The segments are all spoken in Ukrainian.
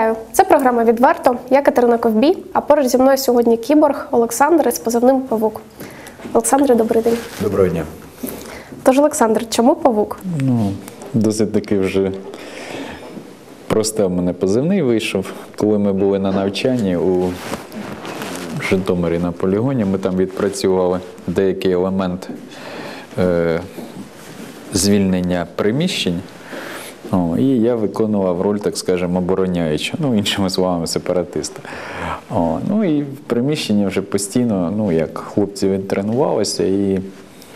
Вітаю! Це програма Відверто. Я Катерина Ковбій, а поруч зі мною сьогодні кіборг Олександр із позивним Павук. Олександре, добрий день. Доброго дня. Тож, Олександр, чому павук? Ну, досить таки вже просто в мене позивний вийшов. Коли ми були на навчанні у Житомирі на полігоні, ми там відпрацювали деякий елемент е, звільнення приміщень. О, і я виконував роль, так скажемо, обороняюча, ну, іншими словами, сепаратиста. О, ну і в приміщенні вже постійно, ну, як хлопці тренувалися, і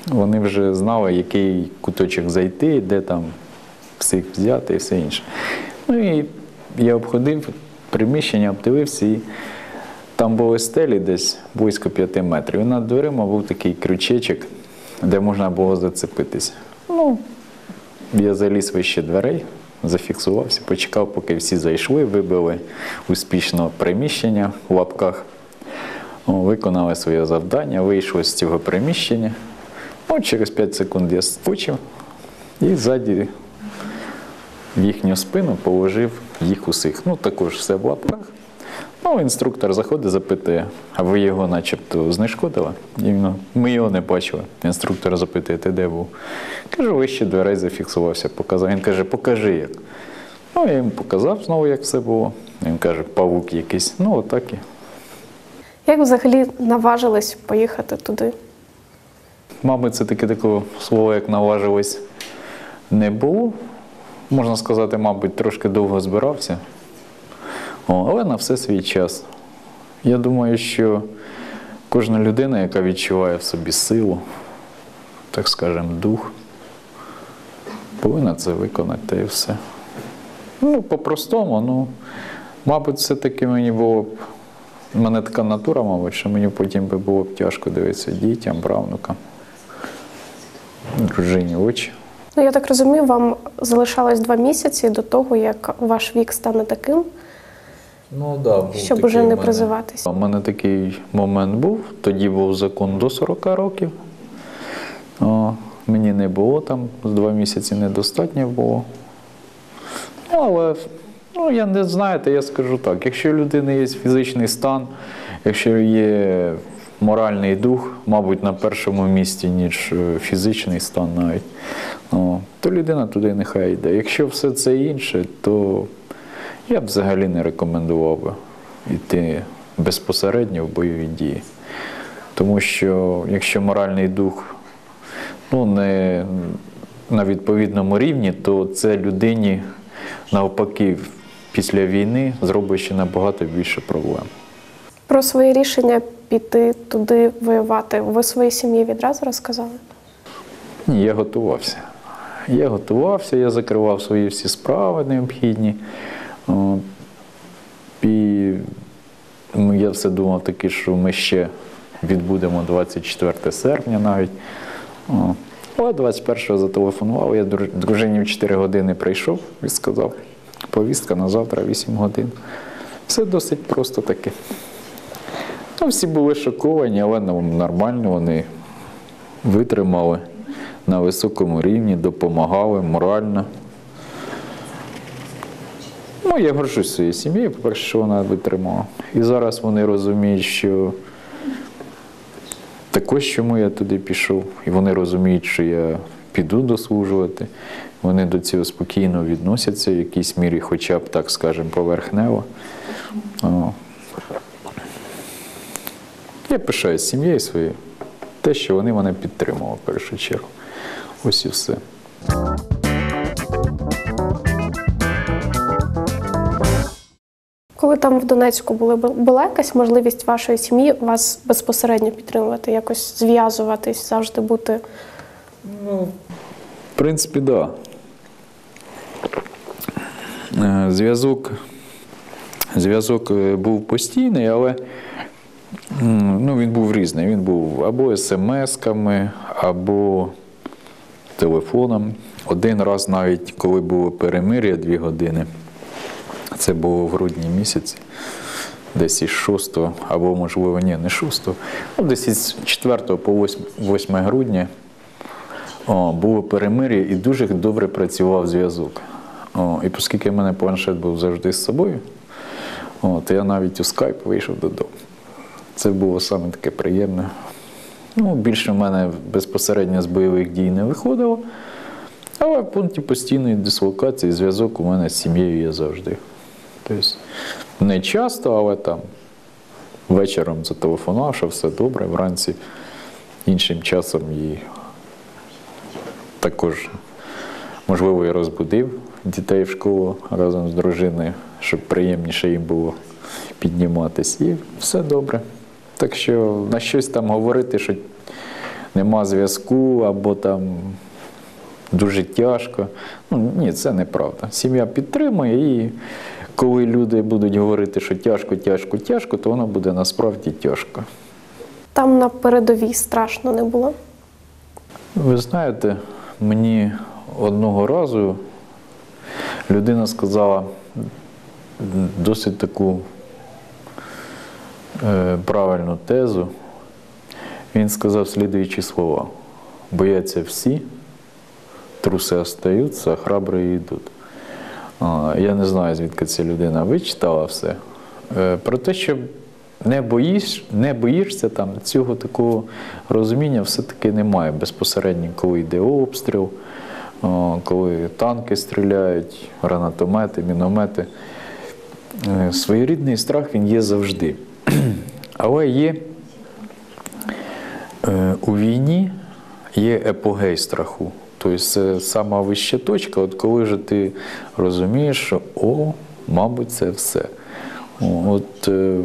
вони вже знали, який куточок зайти, де там всіх взяти і все інше. Ну і я обходив приміщення, обдивився, і там були стелі десь близько п'яти метрів. І над дверима був такий крючечок, де можна було зацепитися. Ну, я заліз вище дверей, зафіксувався, почекав, поки всі зайшли, вибили успішно приміщення в лапках, виконали своє завдання, вийшли з цього приміщення. От через 5 секунд я скочив і ззаді в їхню спину положив їх усіх. Ну, також все в лапках. Ну, інструктор заходить, запитує, а ви його начебто знешкодили? І він, ми його не бачили. Інструктор запитує, ти де був? Кажу, вище дверей зафіксувався, показав. Він каже, покажи як. Ну, я йому показав знову, як все було. Він каже, павук якийсь. Ну, отак і. Як взагалі наважились поїхати туди? Мабуть, це таке такого слова, як наважилось, не було. Можна сказати, мабуть, трошки довго збирався. Але на все свій час. Я думаю, що кожна людина, яка відчуває в собі силу, так скажемо, дух, повинна це виконати і все. Ну, по-простому, ну, мабуть, все-таки мені було б. У мене така натура, мабуть, що мені потім би було б тяжко дивитися дітям, правнукам, дружині очі. Ну, я так розумію, вам залишалось два місяці до того, як ваш вік стане таким, Ну, да, був щоб такий уже не мене. призиватись. У мене такий момент був. Тоді був закон до 40 років. О, мені не було там, з два місяці недостатньо було. Ну, але ну, я не знаєте, я скажу так, якщо у людини є фізичний стан, якщо є моральний дух, мабуть, на першому місці, ніж е, фізичний стан навіть, о, то людина туди нехай йде. Якщо все це інше, то я б взагалі не рекомендував би йти безпосередньо в бойові дії. Тому що якщо моральний дух ну, не на відповідному рівні, то це людині навпаки після війни зробить ще набагато більше проблем. Про своє рішення піти туди воювати. Ви своїй сім'ї відразу розказали? Ні, я готувався. Я готувався, я закривав свої всі справи необхідні. І ну, я все думав таки, що ми ще відбудемо 24 серпня навіть. Але 21-го зателефонував, я дружині в 4 години прийшов і сказав, повістка на завтра 8 годин. Все досить просто таке. Ну, всі були шоковані, але ну, нормально вони витримали на високому рівні, допомагали морально. Ну, я горжусь своєю сім'єю, по-перше, що вона витримала. І зараз вони розуміють, що також чому я туди пішов. І вони розуміють, що я піду дослужувати. Вони до цього спокійно відносяться в якійсь мірі, хоча б, так скажемо, поверхнево. Я пишаюсь сім'єю своєю. Те, що вони мене підтримували в першу чергу. Ось і все. Коли там в Донецьку були, була якась можливість вашої сім'ї вас безпосередньо підтримувати, якось зв'язуватись, завжди бути. Ну, В принципі, так. Да. Е, Зв'язок, зв'язок е, був постійний, але ну, він був різний. Він був або смс-ками, або телефоном. Один раз навіть, коли було перемир'я дві години, це було в грудні місяці, десь із 6, або, можливо, ні, не 6, ну, десь із 4 по 8, 8 грудня о, було перемир'я і дуже добре працював зв'язок. О, і оскільки в мене планшет був завжди з собою, От, я навіть у скайп вийшов додому. Це було саме таке приємне. Ну, більше в мене безпосередньо з бойових дій не виходило. Але в пункті постійної дислокації зв'язок у мене з сім'єю є завжди. Тобто, не часто, але там вечором зателефонував, що все добре, вранці іншим часом і також, можливо, і розбудив дітей в школу разом з дружиною, щоб приємніше їм було підніматись. І все добре. Так що на щось там говорити, що нема зв'язку або там дуже тяжко. Ну, ні, це неправда. Сім'я підтримує, і коли люди будуть говорити, що тяжко, тяжко, тяжко, то воно буде насправді тяжко. Там на передовій страшно не було. Ви знаєте, мені одного разу людина сказала досить таку е, правильну тезу. Він сказав слідуючі слова: бояться всі, труси остаються, а храбрі йдуть. Я не знаю, звідки ця людина вичитала все. Е, Про те, що не, боїш, не боїшся там, цього такого розуміння все-таки немає безпосередньо, коли йде обстріл, коли танки стріляють, гранатомети, міномети. Е, Своєрідний страх він є завжди. Але є е, у війні є епогей страху. Тобто це сама вища точка, от коли вже ти розумієш, що о, мабуть, це все. От е,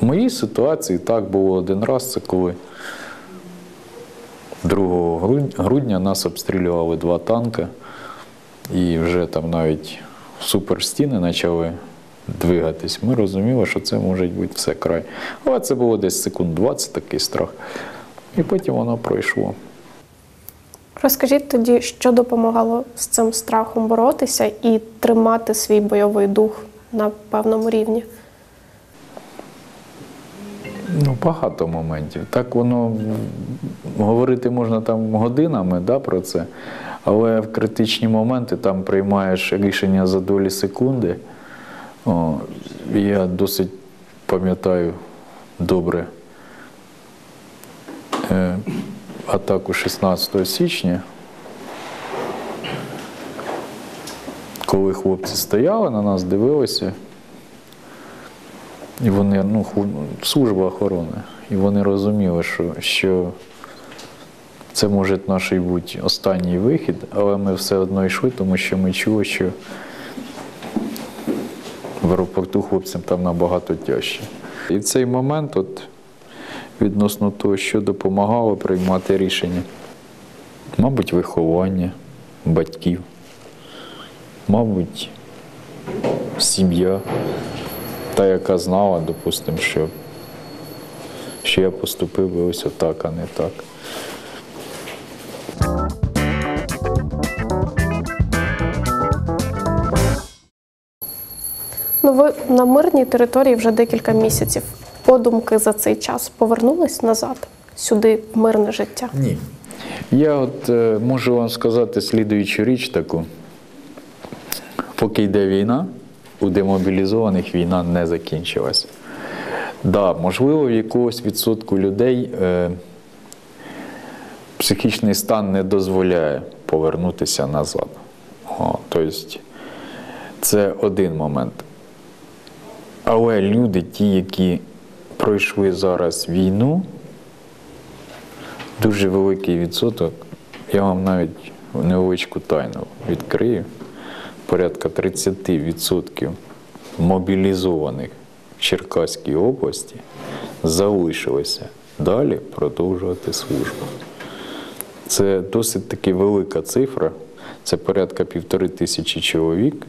в моїй ситуації так було один раз, це коли 2 грудня нас обстрілювали два танки, і вже там навіть суперстіни почали двигатись. Ми розуміли, що це може бути все край. Але це було десь секунд 20 такий страх. І потім воно пройшло. Розкажіть тоді, що допомагало з цим страхом боротися і тримати свій бойовий дух на певному рівні. Ну, багато моментів. Так воно говорити можна там годинами да, про це, але в критичні моменти там приймаєш рішення за долі секунди. О, я досить пам'ятаю добре е, атаку 16 січня. Коли хлопці стояли на нас, дивилися, і вони, ну, служба охорони, і вони розуміли, що, що це може наш бути останній вихід, але ми все одно йшли, тому що ми чули, що в аеропорту хлопцям там набагато тяжче. І в цей момент, от, відносно того, що допомагало приймати рішення, мабуть, виховання батьків, мабуть, сім'я та, яка знала, допустимо, що, що я поступив ось отак, а не так. Ну, ви на мирній території вже декілька місяців. Подумки за цей час повернулись назад, сюди, в мирне життя. Ні. Я от е, можу вам сказати слідуючу річ таку. Поки йде війна, у демобілізованих війна не закінчилася. Да, можливо, в якогось відсотку людей е, психічний стан не дозволяє повернутися назад. О, тобто, це один момент. Але люди, ті, які пройшли зараз війну, дуже великий відсоток. Я вам навіть невеличку тайну відкрию. Порядка 30% мобілізованих в Черкаській області залишилися далі продовжувати службу. Це досить таки велика цифра. Це порядка півтори тисячі чоловік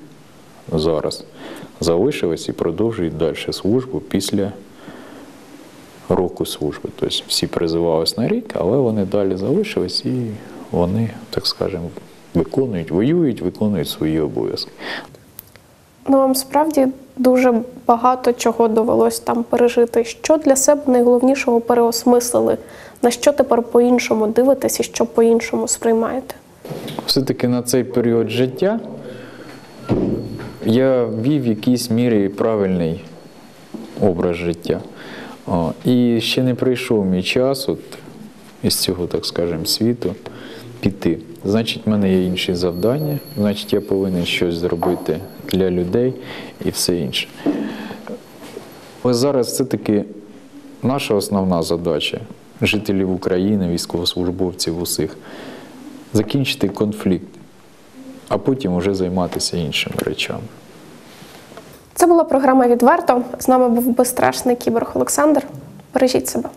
зараз залишились і продовжують далі службу після року служби. Тобто всі призивались на рік, але вони далі залишились і вони, так скажемо, виконують, воюють, виконують свої обов'язки. Ну, вам справді дуже багато чого довелось там пережити. Що для себе найголовнішого переосмислили? На що тепер по-іншому дивитесь і що по-іншому сприймаєте? Все-таки на цей період життя я вів в якійсь мірі правильний образ життя. О, і ще не прийшов мій час от, із цього, так скажемо, світу піти. Значить, в мене є інші завдання, значить, я повинен щось зробити для людей і все інше. Але зараз це таки наша основна задача жителів України, військовослужбовців усіх закінчити конфлікт, а потім вже займатися іншими речами. Це була програма Відверто. З нами був безстрашний кіборг Олександр. Бережіть себе.